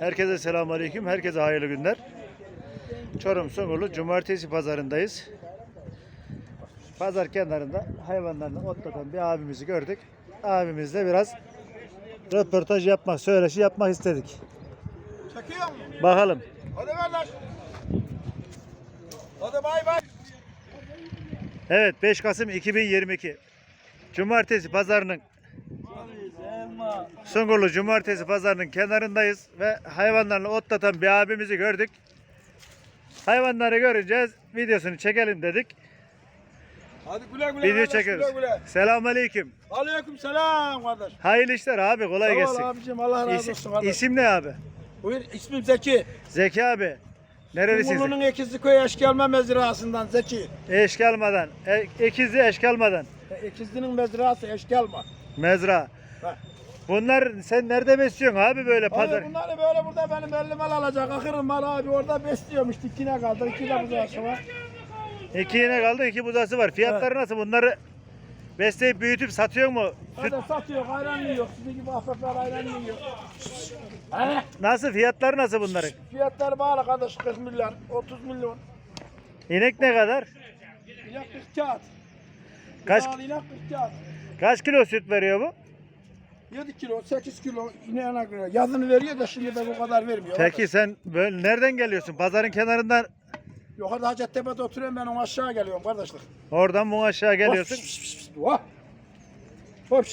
Herkese selamünaleyküm. Herkese hayırlı günler. Çorum Songurlu Cumartesi pazarındayız. Pazar kenarında hayvanlarını otlatan bir abimizi gördük. Abimizle biraz röportaj yapmak, söyleşi yapmak istedik. Çekiyor mu? Bakalım. Hadi kardeş. Hadi bay bay. Evet 5 Kasım 2022. Cumartesi pazarının Sungurlu Cumartesi pazarının kenarındayız ve hayvanlarla otlatan bir abimizi gördük. Hayvanları görünce videosunu çekelim dedik. Hadi güle güle. Video çekiyoruz. Güle güle. Selamünaleyküm. Aleyküm selam kardeş. Hayırlı işler abi kolay Sağ ol gelsin. abicim Allah razı İsim, olsun kardeş. isim ne abi? Buyur ismim Zeki. Zeki abi. Nerelisiniz? Kumurlu'nun Ekizliköy Eşkelme mezrasından Zeki. Eşkalmadan. E, ekizli eşkalmadan. E, Ekizli'nin mezrası Eşkelme. Mezra. Bak. Bunlar sen nerede besliyorsun abi böyle pazar? Abi bunları böyle burada benim belli mal alacak. Akırım mal abi orada besliyormuş. Dikine kaldı. İki de buzağı var. İki yine kaldı iki buzası var. Fiyatları nasıl? Bunları besleyip büyütüp satıyor mu? Süt, Hadi satıyor. Ayran yiyor. Sizin gibi hafifler ayran yiyor. He? nasıl? Fiyatları nasıl bunların? Fiyatları bağlı kardeş 40 milyon, 30 milyon. İnek ne kadar? İnek 40 kağıt. Kaç Yağlı inek 40 kağıt. kaç kilo süt veriyor bu? 7 kilo, 8 kilo ineğine göre. Yazını veriyor da şimdi de bu kadar vermiyor. Peki sen böyle nereden geliyorsun? Pazarın kenarından Yukarıda Hacettepe'de oturuyorum ben onu aşağı geliyorum kardeşlik. oradan bu aşağı geliyorsun. Hop, şş, Vah. Hop.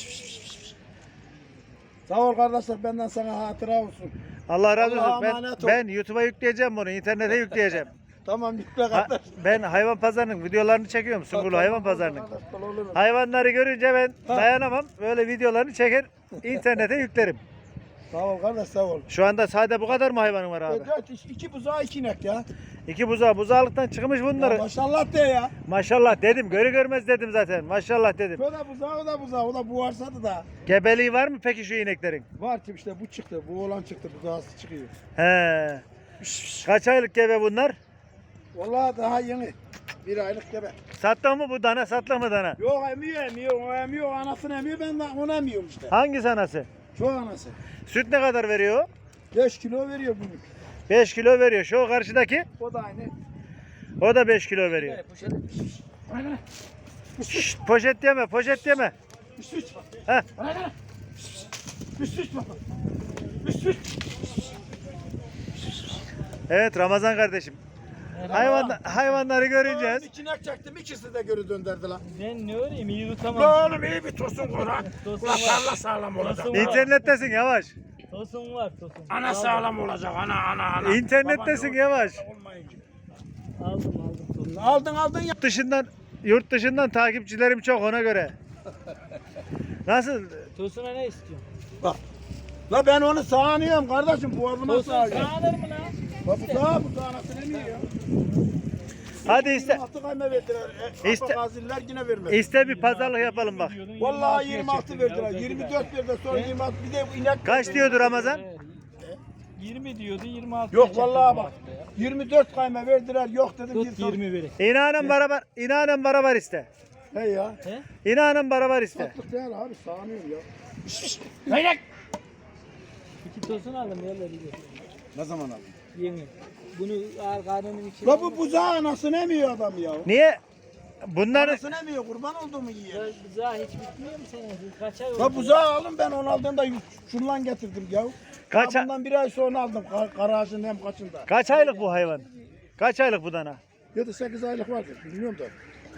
Sağ ol kardeşler benden sana hatıra olsun. Allah razı Allah'a olsun. Ben, ol. ben YouTube'a yükleyeceğim bunu. internete yükleyeceğim. Tamam yükle Ha, kardeş. ben hayvan pazarının videolarını çekiyorum. Sungurlu hayvan pazarının. Kardeş, olur mu? Hayvanları görünce ben dayanamam. Böyle videolarını çeker internete yüklerim. Sağ ol kardeş sağ ol. Şu anda sade bu kadar mı hayvanın var abi? E, iş- iki buzağı iki inek ya. İki buzağı buzağlıktan çıkmış ya bunları. maşallah de ya. Maşallah dedim. Görü görmez dedim zaten. Maşallah dedim. O da buzağı o da buzağı o da buharsadı da. Gebeliği var mı peki şu ineklerin? Var ki işte bu çıktı bu oğlan çıktı buzağısı çıkıyor. He. Kaç aylık gebe bunlar? Vallahi daha yeni. Bir aylık gebe. Sattı mı bu dana? Sattı mı dana? Yok emiyor emiyor o emiyor anasını emiyor ben de onu emiyorum işte. Hangi sanası? Şu anası. Süt ne kadar veriyor? o? 5 kilo veriyor bunu. 5 kilo veriyor. Şu karşıdaki O da aynı. o da 5 kilo veriyor. Aynen. Şşt, poşet yeme, poşet. Heh. Aynen. Üstüç baba. Üstüç. Evet Ramazan kardeşim. Hayvan, hayvanları göreceğiz. İki inek çektim ikisi de geri döndürdü lan. Ben ne öreyim iyi tutamam. La oğlum iyi bir tosun koy lan. Tosun Ulan var. sağlam sağlam olacak. Tosun var. İnternettesin yavaş. Tosun var tosun. Ana sağlam olacak ana ana ana. İnternettesin Baba, yavaş. Olmayınca. Aldım aldım tosun. Aldın aldın ya. Yurt dışından yurt dışından takipçilerim çok ona göre. Nasıl? Tosuna ne istiyorsun? Bak. La ben onu sağanıyorum kardeşim boğazıma Tosun sağıyorum. sağlanır mı lan? Bak bu bu anasını. Hadi iste. Altı kayma verdiler. E, İste- İste. Gaziller yine vermedi. iste bir pazarlık yapalım bak. Vallahi 26'ya 26 çektim verdiler. ya, 24 verdiler sonra 26 bir de inek Kaç diyordu Ramazan? Evet. 20 diyordu 26. Yok vallahi bak. 24 kayma verdiler. Yok dedim Tut ki 20 verin. İnanın beraber, inanın beraber iste. He ya. He? İnanın beraber iste. Satlık değil abi sağanıyorum ya. İki tosun aldım yerler iyi. Ne zaman aldın? Yeni. Bunu ağır karnının içine. La bu buzağı anasını emiyor adam ya. Niye? Bunları Anasını emiyor kurban olduğumu yiyor. Buzağı hiç bitmiyor mu senin? Kaç ay oldu? La buzağı aldım ben onu aldığımda şundan getirdim ya. Kaç- Ha, Bundan bir ay sonra aldım kar garajın hem kaçında. kaç aylık bu hayvan? Kaç aylık bu dana? 7-8 aylık vardır bilmiyorum da.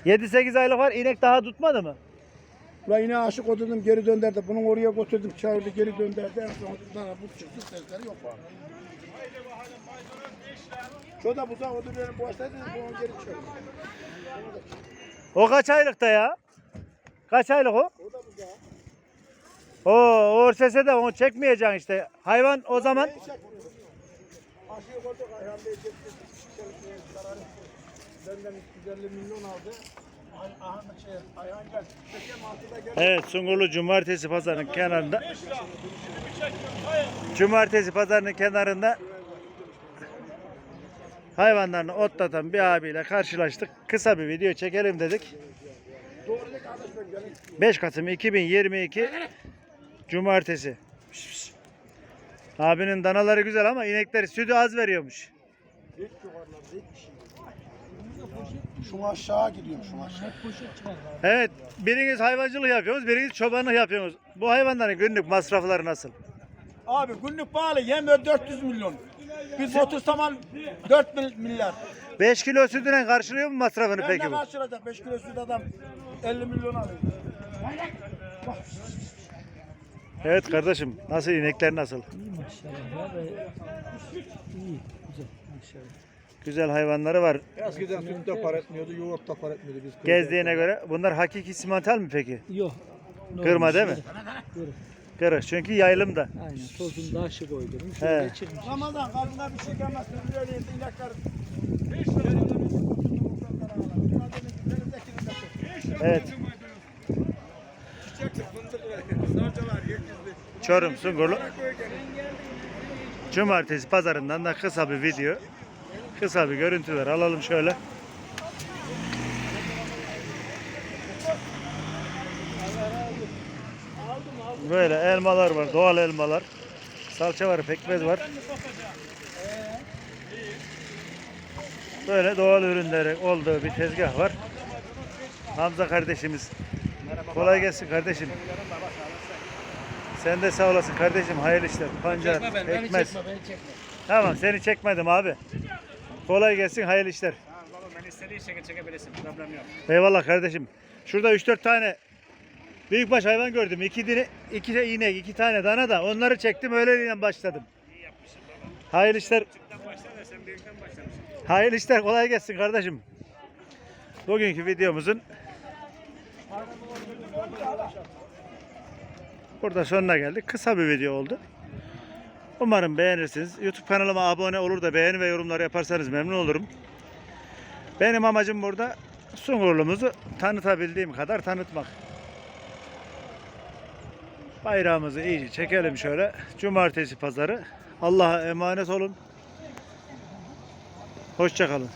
7-8 aylık var. İnek daha tutmadı mı? La yine aşık oturdum geri döndürdü. Bunu oraya götürdüm çağırdı geri döndürdü. En son dana bu çıktı sesleri yok bana. Şu da buzağı oturuyorum bu açtaydı bunu geri çağırdı. O kaç aylıkta ya? Kaç aylık o? O da buzağı. O o sese de onu çekmeyeceksin işte. Hayvan o zaman Aşığı koyduk Ayhan Bey. Benden 250 milyon aldı. Şey. Evet Sungurlu Cumartesi pazarının kenarında. Cumartesi pazarının kenarında hayvanlarını otlatan bir abiyle karşılaştık. Kısa bir video çekelim dedik. Doğru de kardeş ben gelin. 5 Kasım 2022 Cumartesi. Abinin danaları güzel ama inekleri sütü az veriyormuş. Şu aşağı gidiyorum şu aşağı. Evet, biriniz hayvancılık yapıyorsunuz, biriniz çobanlık yapıyorsunuz. Bu hayvanların günlük masrafları nasıl? Abi günlük pahalı yemiyor 400 milyon. Biz 30 zaman 4 mil- milyar. 5 kilo sütüne karşılıyor mu masrafını Ben peki de bu? karşılayacak 5 kilo süt adam 50 milyon alıyor. Evet kardeşim, nasıl inekler nasıl? İyi maşallah. Ya. İyi. Güzel maşallah. Güzel hayvanları var. Eskiden süt de para etmiyordu, yoğurt da para etmiyordu biz. Gezdiğine göre bunlar hakiki simental mi peki? Yok. Ne Kırma değil mi? Kırık. Kırık çünkü yaylım da. Aynen. Tozun daşı koydurmuş. He. Çıkmış. Ramazan kalbine bir şey gelmez. Sürüyor diye inekler. Evet. Çorum Sungurlu. Cumartesi pazarından da kısa bir video. Kısa bir görüntüler alalım şöyle. Böyle elmalar var, doğal elmalar. Salça var, pekmez var. Böyle doğal ürünleri olduğu bir tezgah var. Hamza kardeşimiz. Kolay gelsin kardeşim. Sen de sağ olasın kardeşim. Hayırlı işler. Pancar, pekmez. Tamam seni çekmedim abi. Kolay gelsin. Hayırlı işler. Ben istediğin şekilde çekebilirsin. Problem yok. Eyvallah kardeşim. Şurada 3-4 tane büyükbaş hayvan gördüm. İki, dine, iki de inek, iki tane dana da onları çektim öyle başladım. Hayırlı işler. Küçükten başla da sen büyükten başlamışsın. Hayırlı işler. Kolay gelsin kardeşim. Bugünkü videomuzun burada sonuna geldik. Kısa bir video oldu. Umarım beğenirsiniz. YouTube kanalıma abone olur da beğeni ve yorumlar yaparsanız memnun olurum. Benim amacım burada Sungurlu'muzu tanıtabildiğim kadar tanıtmak. Bayrağımızı iyice çekelim şöyle. Cumartesi pazarı. Allah'a emanet olun. Hoşçakalın.